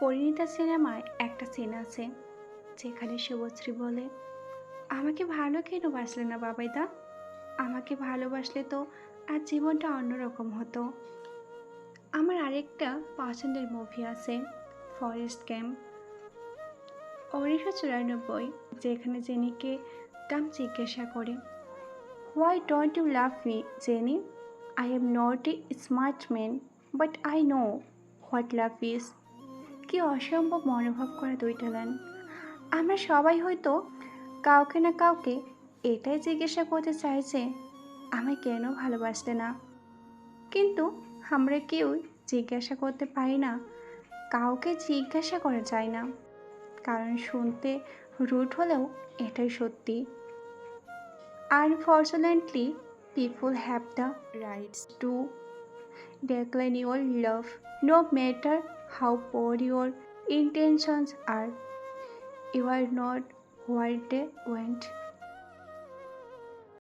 পরিণীতা সিনেমায় একটা সিন আছে, যেখানে শুভশ্রী বলে, আমাকে ভালো কেন বাসলে না বাবাইদা? আমাকে ভালোবাসলে তো আর জীবনটা অন্যরকম হতো। আমার আরেকটা পছন্দের মুভি আছে ফরেস্ট ক্যাম্প উনিশশো চুরানব্বই, যেখানে জেনিকে দাম জিজ্ঞাসা করে why don't you love me Jenny? I am not a smart man but I know what love is কি অসম্ভব মনোভাব করা দুইটা লাইন আমরা সবাই হয়তো কাউকে না কাউকে এটাই জিজ্ঞাসা করতে চাইছে আমায় কেন ভালোবাসতে না? কিন্তু আমরা কেউ জিজ্ঞাসা করতে পারি না, কাউকে জিজ্ঞাসা করা যায় না। কারণ শুনতে রুট হলেও এটাই সত্যি। Unfortunately people have the rights to decline your love, no matter how poor your intentions are. You are not what they want